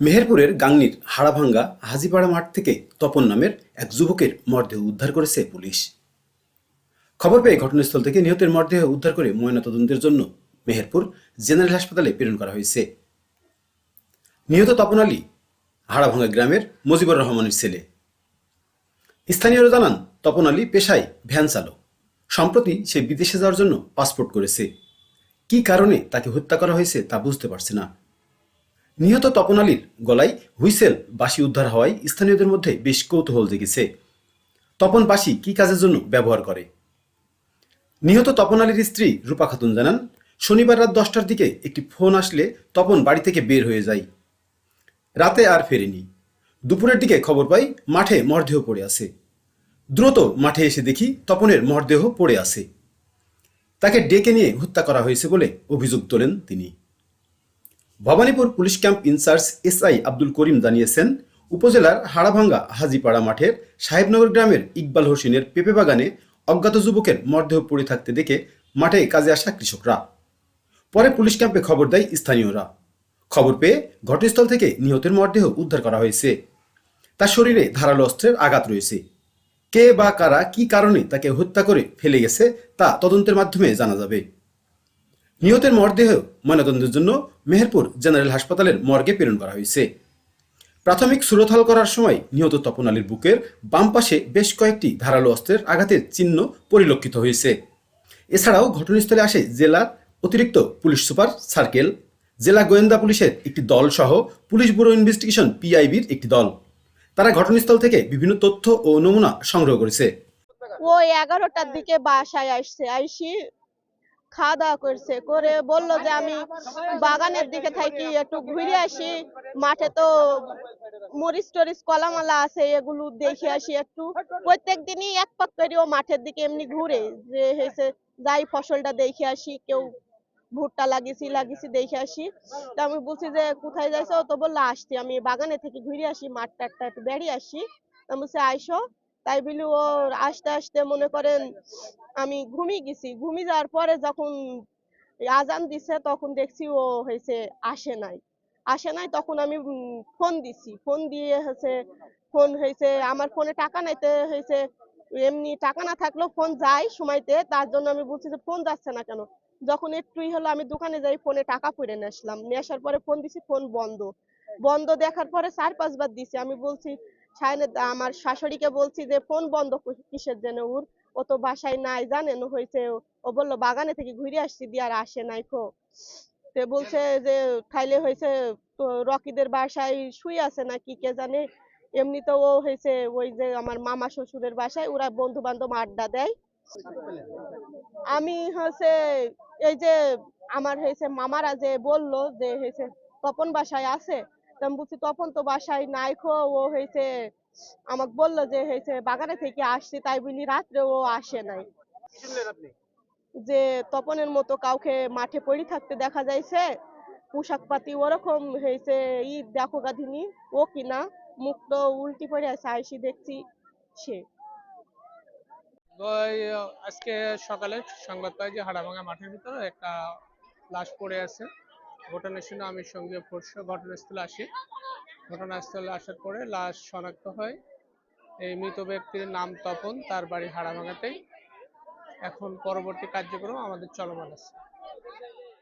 মেহেরপুরের গাংনীর হাড়াভাঙ্গা হাজিপাড়া মাঠ থেকে তপন নামের এক যুবকের মরদেহ উদ্ধার করেছে পুলিশ। খবর পেয়ে ঘটনাস্থল থেকে নিহতের মরদেহ উদ্ধার করে ময়নাতদন্তের জন্য মেহেরপুর জেনারেল হাসপাতালে প্রেরণ করা হয়েছে। নিহত তপন আলী হাড়াভাঙ্গা গ্রামের মজিবুর রহমানের ছেলে। স্থানীয়রা জানান, তপন আলী পেশায় ভ্যান চালক। সম্প্রতি সে বিদেশে যাওয়ার জন্য পাসপোর্ট করেছে। কি কারণে তাকে হত্যা করা হয়েছে তা বুঝতে পারছে না। নিহত তপন আলীর গলায় হুইসেল বাসি উদ্ধার হওয়ায় স্থানীয়দের মধ্যে বেশ কৌতূহল জেগেছে। তপন বাসি কী কাজের জন্য ব্যবহার করে? নিহত তপন আলীর স্ত্রী রূপা খাতুন জানান, শনিবার রাত দশটার দিকে একটি ফোন আসলে তপন বাড়ি থেকে বের হয়ে যায়। রাতে আর ফেরেনি। দুপুরের দিকে খবর পাই, মাঠে মরদেহ পড়ে আছে। দ্রুত মাঠে এসে দেখি তপনের মরদেহ পড়ে আছে। তাকে ডেকে নিয়ে হত্যা করা হয়েছে বলে অভিযোগ তোলেন তিনি। Bhabanipur police camp incharge SI Abdul Karim জানিয়েছেন, উপজেলার হাড়াভাঙ্গা হাজিপাড়া মাঠের সাহেবনগর গ্রামের ইকবাল হোসেনের পেঁপে বাগানে অজ্ঞাত যুবকের মরদেহ পড়ে থাকতে দেখে মাঠে কাজে আসা কৃষকরা। পরে পুলিশ ক্যাম্পে খবর দেয় স্থানীয়রা। খবর পেয়ে ঘটনাস্থল থেকে নিহতের মরদেহ উদ্ধার করা হয়েছে। তার শরীরে ধারালো অস্ত্রের আঘাত রয়েছে। কে বা কারা কি কারণে তাকে হত্যা করে ফেলে গেছে তা তদন্তের মাধ্যমে জানা যাবে। নিহতের মরদেহ ময়নাতদন্তের জন্য মেহেরপুর জেনারেল হাসপাতালের মর্গে প্রেরণ করা হয়েছে। প্রাথমিক সুরতহাল করার সময় নিহত তপন আলীর বুকের বাম পাশে বেশ কয়েকটি ধারালো অস্ত্রের আঘাতের চিহ্ন পরিলক্ষিত হয়েছে। এছাড়াও ঘটনাস্থলে আসে জেলার অতিরিক্ত পুলিশ সুপার সার্কেল, জেলা গোয়েন্দা পুলিশের একটি দল সহ পুলিশ ব্যুরো ইনভেস্টিগেশন পিআইবির একটি দল। তারা ঘটনাস্থল থেকে বিভিন্ন তথ্য ও নমুনা সংগ্রহ করেছে। ওই এগারোটার দিকে বাসায় আসছে, আইসি খাওয়া দাওয়া করছে, করে বলল যে আমি বাগানের দিকে থাকি, একটু ঘুরে আসি, মাঠে তো মরিচ টরিচ, কলামালা আছে, এগুলো দেখে আসি একটু। প্রত্যেক দিনই এক পাক করে ও মাঠের দিকে এমনি ঘুরে, যে হয়েছে, যাই ফসলটা দেখে আসি, কেউ ভুট্টা লাগিয়েছি লাগিয়েছি, দেখে আসি। তা আমি বলছি যে, কোথায় যাইছো? তো বলল, আসছি, আমি বাগানে থেকে ঘুরে আসি মাঠটা একটা একটু বেরিয়ে আসি। আমি বলছি, আইসো। তাই বলি, ও আস্তে আস্তে মনে করেন, আমি ঘুমিয়ে গেছি। ঘুমিয়ে যাওয়ার পরে যখন আজান দিছে, তখন দেখছি ও হয়েছে, আসে নাই। আসে নাই, তখন আমি ফোন দিছি। ফোন দিয়ে হয়েছে, ফোন হয়েছে, আমার ফোনে টাকা নাইতে হয়েছে এমনি টাকা না থাকলেও ফোন যায় সময়তে, তার জন্য আমি বলছি যে ফোন যাচ্ছে না কেন? যখন একটুই হলো আমি দোকানে যাই ফোনে টাকা পড়ে নিয়ে আসলাম। নিয়ে আসার পরে ফোন দিছি ফোন বন্ধ। বন্ধ দেখার পরে চার পাঁচবার দিছি। আমি বলছি, সায়নে, আমার শাশুড়িকে বলছি যে ফোন বন্ধ কিসের জন্য ওর? ও তো বাসায় নাই, জানেন? হয়েছে, ও বলল, বাগানে থেকে ঘুরে আসছি, দিয়ে আর আসে নাই খো সে বলছে যে খাইলে হয়েছে, তো রকিদের বাসায় শুয়ে আছে নাকি, কে জানে? এমনি তো ও হয়েছে ওই যে আমার মামা শ্বশুরের বাসায় ওরা বন্ধু বান্ধব আড্ডা দেয়। আমি হচ্ছে এই যে আমার হয়েছে মামারা যে বলল যে হয়েছে তপন বাসায় আছে আমি বলছি তপন তো বাসায় নাই খো ও হয়েছে আমাকে বলল যে হয়েছে বাগানে থেকে আসছি তাই বলি রাত্রে ও আসে নাই। যে তপনের মতো কাউকে মাঠে পড়ে থাকতে দেখা যাইছে পোশাক পাতি ওরকম হয়েছে ই দেখো গাধিনী ও কিনা মুখ তো উল্টি পড়ে আছে, আইসি দেখছি সে। আজকে সকালে সংবাদ পাই যে হাড়াভাঙা মাঠের ভিতরে একটা লাশ পড়ে আছে। ঘটনার শুনে আমি সঙ্গে ফোর্স ঘটনাস্থলে আসি। ঘটনাস্থলে আসার পরে লাশ শনাক্ত হয়। এই মৃত ব্যক্তির নাম তপন, তার বাড়ি হাড়াভাঙাতেই। এখন পরবর্তী কার্যক্রম আমাদের চলমান আছে।